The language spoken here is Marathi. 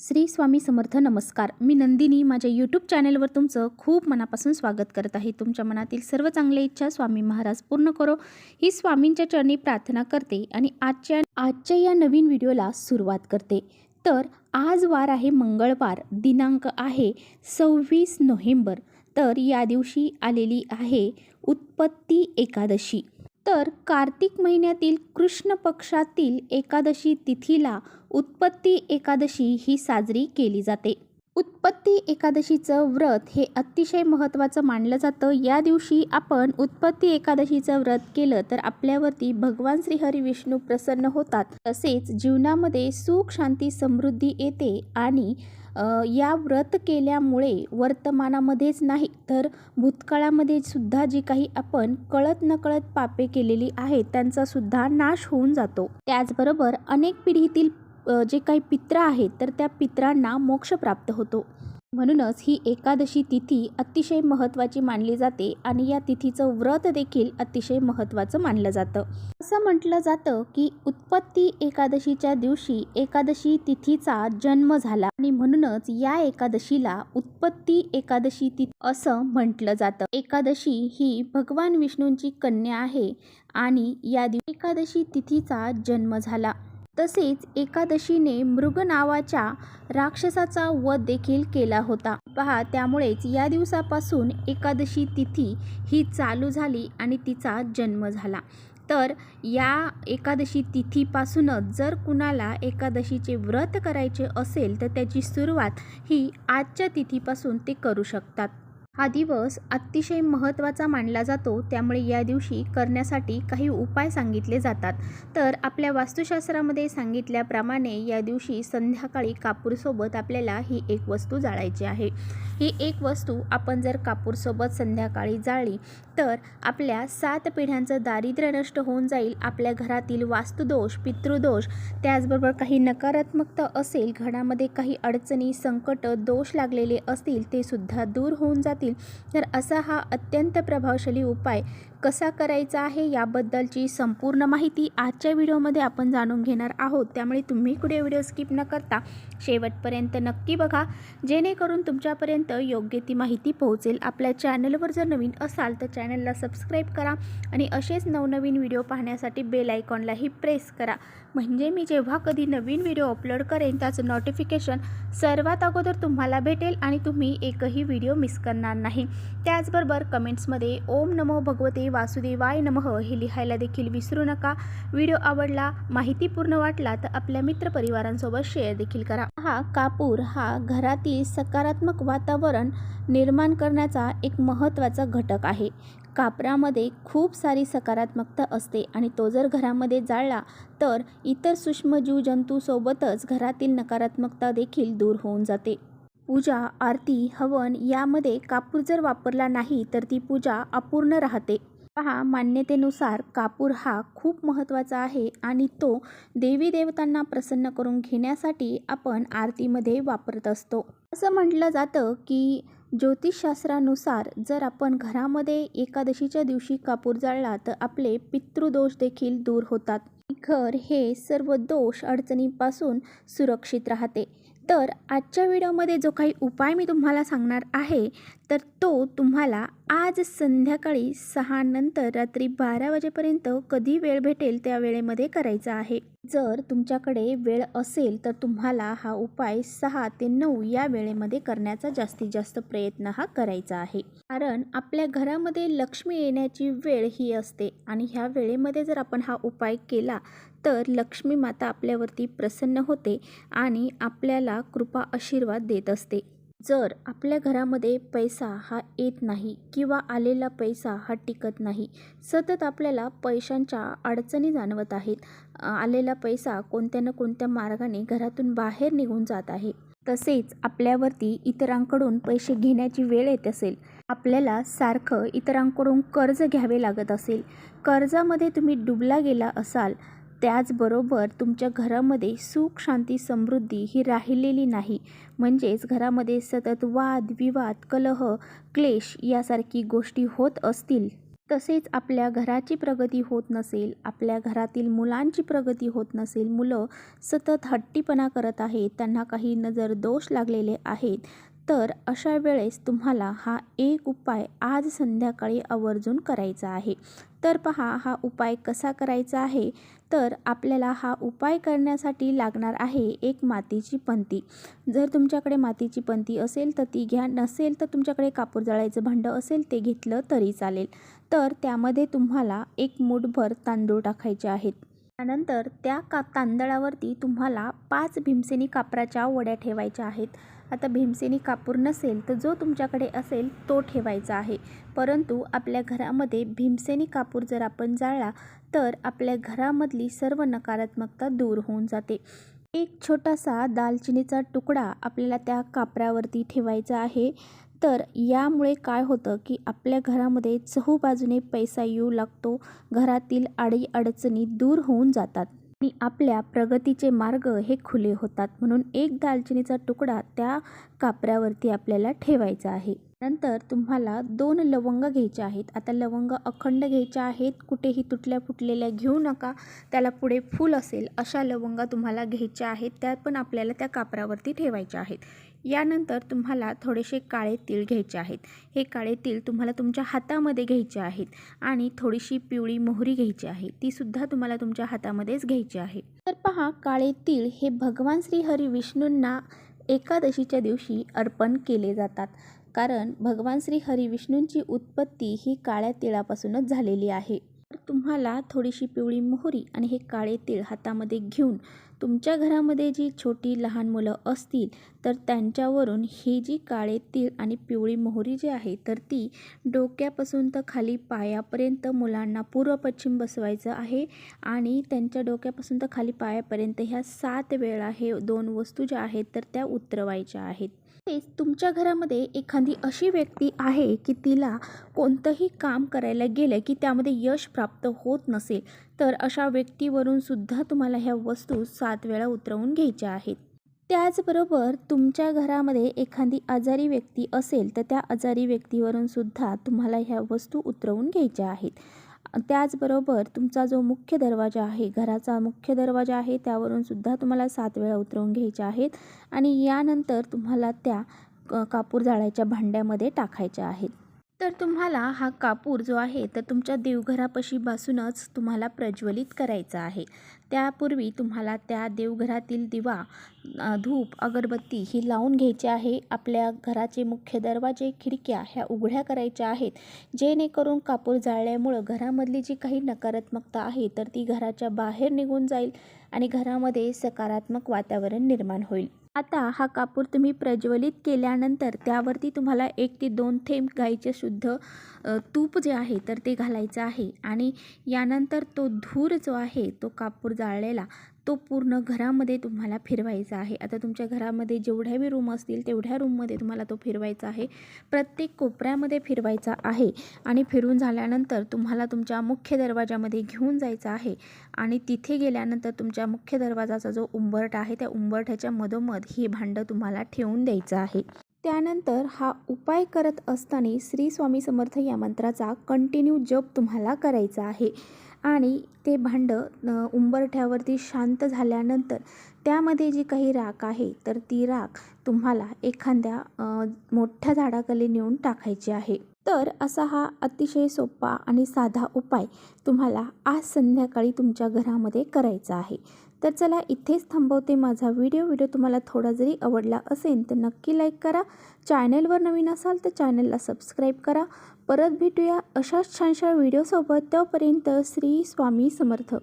श्री स्वामी समर्थ नमस्कार. मी नंदिनी. माझ्या यूट्यूब चॅनेलवर तुमचं खूप मनापासून स्वागत करत आहे. तुमच्या मनातील सर्व चांगल्या इच्छा स्वामी महाराज पूर्ण करो. ही स्वामींच्या चरणी प्रार्थना करते आणि आजच्या आजच्या या नवीन व्हिडिओला सुरुवात करते. तर आज वार आहे मंगळवार. दिनांक आहे सव्वीस नोव्हेंबर. तर या दिवशी आलेली आहे उत्पत्ती एकादशी. तर कार्तिक महिन्यातील कृष्ण पक्षातील एकादशी तिथीला उत्पत्ती एकादशी ही साजरी केली जाते. उत्पत्ती एकादशीचं व्रत हे अतिशय महत्त्वाचं मानलं जातं. या दिवशी आपण उत्पत्ती एकादशीचं व्रत केलं तर आपल्यावरती भगवान श्रीहरी विष्णू प्रसन्न होतात. तसेच जीवनामध्ये सुख शांती समृद्धी येते आणि या व्रत केल्यामुळे वर्तमानामध्येच नाही तर भूतकाळामध्ये सुद्धा जी काही आपण कळत नकळत पापे केलेली आहेत त्यांचा सुद्धा नाश होऊन जातो. त्याचबरोबर अनेक पिढीतील जे काही पित्र आहेत तर त्या पित्रांना मोक्ष प्राप्त होतो. म्हणूनच ही एकादशी तिथी अतिशय महत्त्वाची मानली जाते आणि या तिथीचं व्रत देखील अतिशय महत्त्वाचं मानलं जातं. असं म्हटलं जातं की उत्पत्ती एकादशीच्या दिवशी एकादशी तिथीचा जन्म झाला आणि म्हणूनच या एकादशीला उत्पत्ती एकादशी तिथी असं म्हटलं जातं. एकादशी ही भगवान विष्णूंची कन्या आहे आणि या दिवशी एकादशी तिथीचा जन्म झाला. तसेच एकादशीने मृग नावाच्या राक्षसाचा वध देखील केला होता. पहा त्यामुळेच या दिवसापासून एकादशी तिथी ही चालू झाली आणि तिचा जन्म झाला. तर या एकादशी तिथीपासूनच जर कुणाला एकादशीचे व्रत करायचे असेल तर त्याची सुरुवात ही आजच्या तिथीपासून ते करू शकतात. हा दिवस अतिशय महत्त्वाचा मानला जातो. त्यामुळे या दिवशी करण्यासाठी काही उपाय सांगितले जातात. तर आपल्या वास्तुशास्त्रामध्ये सांगितल्याप्रमाणे या दिवशी संध्याकाळी कापूरसोबत आपल्याला ही एक वस्तू जाळायची आहे. ही एक वस्तू आपण जर कापूरसोबत संध्याकाळी जाळली तर आपल्या सात पिढ्यांचं दारिद्र्य नष्ट होऊन जाईल. आपल्या घरातील वास्तुदोष पितृदोष त्याचबरोबर काही नकारात्मकता असेल घरामध्ये काही अडचणी संकट दोष लागलेले असतील ते सुद्धा दूर होऊन जातील. तर असा हा अत्यंत प्रभावशाली उपाय कसा करायचा आहे याबद्दलची संपूर्ण माहिती आजच्या व्हिडिओमध्ये आपण जाणून घेणार आहोत. त्यामुळे तुम्ही कुठे व्हिडिओ स्किप न करता शेवटपर्यंत नक्की बघा. जेणेकरून तुमच्यापर्यंत योग्य ती माहिती पोहोचेल. आपल्या चॅनलवर जर नवीन असाल तर चॅनलला सबस्क्राईब करा आणि असेच नवनवीन व्हिडिओ पाहण्यासाठी बेल आयकॉनलाही प्रेस करा. म्हणजे मी जेव्हा कधी नवीन व्हिडिओ अपलोड करेन त्याचं नोटिफिकेशन सर्वात अगोदर तुम्हाला भेटेल आणि तुम्ही एकही व्हिडिओ मिस करणार नाही. त्याचबरोबर कमेंट्समध्ये ओम नमो भगवते वासुदेवाय नमः हे लिहायला देखील विसरू नका. व्हिडिओ आवडला माहितीपूर्ण वाटला तर आपल्या मित्रपरिवारांसोबत शेअर देखील करा. हा कापूर हा घरातील सकारात्मक वातावरण निर्माण करण्याचा एक महत्त्वाचा घटक आहे. कापरामध्ये खूप सारी सकारात्मकता असते आणि तो जर घरामध्ये जाळला तर इतर सूक्ष्मजीव जंतूसोबतच घरातील नकारात्मकता देखील दूर होऊन जाते. पूजा आरती हवन यामध्ये कापूर जर वापरला नाही तर ती पूजा अपूर्ण राहते. पहा मान्यतेनुसार कापूर हा खूप महत्त्वाचा आहे आणि तो देवी देवतांना प्रसन्न करून घेण्यासाठी आपण आरतीमध्ये वापरत असतो. असं म्हटलं जातं की ज्योतिषशास्त्रानुसार जर आपण घरामध्ये एकादशीच्या दिवशी कापूर जाळला तर आपले पितृदोष देखील दूर होतात. घर हे सर्व दोष अडचणींपासून सुरक्षित राहते. तर आजच्या व्हिडिओमध्ये जो काही उपाय मी तुम्हाला सांगणार आहे तर तो तुम्हाला आज संध्याकाळी सहा नंतर रात्री बारा वाजेपर्यंत कधी वेळ भेटेल त्या वेळेमध्ये करायचा आहे. जर तुमच्याकडे वेळ असेल तर तुम्हाला हा उपाय सहा ते नऊ या वेळेमध्ये करण्याचा जास्तीत जास्त प्रयत्न हा करायचा आहे. कारण आपल्या घरामध्ये लक्ष्मी येण्याची वेळ ही असते आणि ह्या वेळेमध्ये जर आपण हा उपाय केला तर लक्ष्मी माता आपल्यावरती प्रसन्न होते आणि आपल्याला कृपा आशीर्वाद देत असते. जर आपल्या घरामध्ये पैसा हा येत नाही किंवा आलेला पैसा हा टिकत नाही सतत आपल्याला पैशांच्या अडचणी जाणवत आहेत. आलेला पैसा कोणत्या ना कोणत्या मार्गाने घरातून बाहेर निघून जात आहे. तसेच आपल्यावरती इतरांकडून पैसे घेण्याची वेळ येत असेल. आपल्याला सारखं इतरांकडून कर्ज घ्यावे लागत असेल. कर्जामध्ये तुम्ही डुबला गेला असाल त्याचबरोबर तुमच्या घरामध्ये सुख शांती समृद्धी ही राहिलेली नाही. म्हणजेच घरामध्ये सतत वाद विवाद कलह क्लेश यासारखी गोष्टी होत असतील. तसेच आपल्या घराची प्रगती होत नसेल आपल्या घरातील मुलांची प्रगती होत नसेल मुलं सतत हट्टीपणा करत आहेत त्यांना काही नजर दोष लागलेले आहेत तर अशा वेळेस तुम्हाला हा एक उपाय आज संध्याकाळी आवर्जून करायचा आहे. तर पहा हा उपाय कसा करायचा आहे? तर आपल्याला हा उपाय करण्यासाठी लागणार आहे एक मातीची पंती. जर तुमच्याकडे मातीची पंती असेल तर ती घ्या नसेल तर तुमच्याकडे कापूर जळायचं भांडं असेल ते घेतलं तरी चालेल. तर त्यामध्ये तुम्हाला एक मूठभर तांदूळ टाकायचे आहेत. त्यानंतर त्या का तांदळावरती तुम्हाला पाच भीमसेनी कापराच्या वड्या ठेवायच्या आहेत. आता भीमसेनी कापूर नसेल तर जो तुमच्याकडे असेल तो ठेवायचा आहे. परंतु आपल्या घरामध्ये भीमसेनी कापूर जर आपण जाळला तर आपल्या घरामधली सर्व नकारात्मकता दूर होऊन जाते. एक छोटासा दालचिनीचा तुकडा आपल्याला त्या कापरावरती ठेवायचा आहे. तर यामुळे काय होतं की आपल्या घरामध्ये चहूबाजूने पैसा येऊ लागतो घरातील अडीअडचणी दूर होऊन जातात आणि आपल्या प्रगतीचे मार्ग हे खुले होतात. म्हणून एक दालचिनीचा तुकडा त्या कापऱ्यावरती आपल्याला ठेवायचा आहे. नंतर तुम्हाला दोन लवंग घ्यायचे आहेत. आता लवंग अखंड घ्यायच्या आहेत. कुठेही तुटल्या फुटलेल्या घेऊ नका. त्याला पुढे फूल असेल अशा लवंगा तुम्हाला घ्यायच्या आहेत. त्या पण आपल्याला त्या कापरावरती ठेवायच्या आहेत. यानंतर तुम्हाला थोडेसे काळे तीळ घ्यायचे आहेत. हे काळे तीळ तुम्हाला तुमच्या हातामध्ये घ्यायचे आहेत आणि थोडीशी पिवळी मोहरी घ्यायची आहे. तीसुद्धा तुम्हाला तुमच्या हातामध्येच घ्यायची आहे. तर पहा काळे तीळ हे भगवान श्री हरी विष्णूंना एकादशीच्या दिवशी अर्पण केले जातात. कारण भगवान श्री हरी विष्णूंची उत्पत्ती ही काळ्या तिळापासूनच झालेली आहे. तर तुम्हाला थोडीशी पिवळी मोहरी आणि हे काळे तीळ हातामध्ये घेऊन तुमच्या घरामध्ये जी छोटी लहान मुलं असतील तर त्यांच्यावरून ही जी काळे तीळ आणि पिवळी मोहरी जी आहे तर ती डोक्यापासून तर खाली पायापर्यंत मुलांना पूर्व पश्चिम बसवायचं आहे आणि त्यांच्या डोक्यापासून तर खाली पायापर्यंत ह्या सात वेळा हे दोन वस्तू ज्या आहेत तर त्या उतरवायच्या आहेत. तेच तुमच्या घरामध्ये एखादी अशी व्यक्ती आहे की तिला कोणतंही काम करायला गेलं की त्यामध्ये यश प्राप्त होत नसेल तर अशा व्यक्तीवरून सुद्धा तुम्हाला ह्या वस्तू सात वेळा उतरवून घ्यायच्या आहेत. त्याचबरोबर तुमच्या घरामध्ये एखादी आजारी व्यक्ती असेल तर त्या आजारी व्यक्तीवरून सुद्धा तुम्हाला ह्या वस्तू उतरवून घ्यायच्या आहेत. त्याचबरोबर तुमचा जो मुख्य दरवाजा आहे घराचा मुख्य दरवाजा आहे त्यावरून सुद्धा तुम्हाला सात वेळा उतरवून घ्यायच्या आहेत आणि यानंतर तुम्हाला त्या कापूर जाळायच्या भांड्यामध्ये टाकायच्या आहेत. तर तुम्हाला हा कापूर जो आहे तर तुमच्या देवघरापाशीपासूनच तुम्हाला प्रज्वलित करायचा आहे. त्यापूर्वी तुम्हाला त्या देवघरातील दिवा धूप अगरबत्ती ही लावून घ्यायची आहे. आपल्या घराचे मुख्य दरवाजे खिडक्या ह्या उघड्या करायच्या आहेत. जेणेकरून कापूर जाळल्यामुळं घरामधली जी काही नकारात्मकता आहे तर ती घराच्या बाहेर निघून जाईल आणि घरामध्ये सकारात्मक वातावरण निर्माण होईल. आता हा कापूर तुम्ही प्रज्वलित केल्यानंतर त्यावरती तुम्हाला एक ते दोन थेंब गाईचे शुद्ध तूप जे आहे तर ते घालायचं आहे. आणि यानंतर तो धूर जो आहे तो कापूर जाळलेला तो पूर्ण घरामध्ये तुम्हाला फिरवायचा आहे. आता तुमच्या घरामध्ये जेवढ्या बी रूम असतील तेवढ्या रूममध्ये तुम्हाला तो फिरवायचा आहे. प्रत्येक कोपऱ्यामध्ये फिरवायचा आहे. आणि फिरून झाल्यानंतर तुम्हाला तुमच्या मुख्य दरवाजामध्ये घेऊन जायचं आहे. आणि तिथे गेल्यानंतर तुमच्या मुख्य दरवाजाचा जो उंबरट आहे त्या उंबरठ्याच्या मधोमध हे भांडं तुम्हाला ठेवून द्यायचं आहे. त्यानंतर हा उपाय करत असताना श्री स्वामी समर्थ या मंत्राचा कंटिन्यू जप तुम्हाला करायचा आहे. आणि ते भांडं उंबरठ्यावरती शांत झाल्यानंतर त्यामध्ये जी काही राख आहे तर ती राख तुम्हाला एखाद्या मोठ्या झाडाखाली नेऊन टाकायची आहे. तर असा हा अतिशय सोपा आणि साधा उपाय तुम्हाला आज संध्याकाळी तुमच्या घरामध्ये करायचा आहे. तर चला इथेच थांबवते माझा व्हिडिओ. व्हिडिओ तुम्हाला थोडा जरी आवडला असेल तर नक्की लाईक करा. चॅनलवर नवीन असाल तर चॅनलला सबस्क्राईब करा. परत भेटूया अशाच छानशा व्हिडिओसोबत. तोपर्यंत श्री स्वामी समर्थ.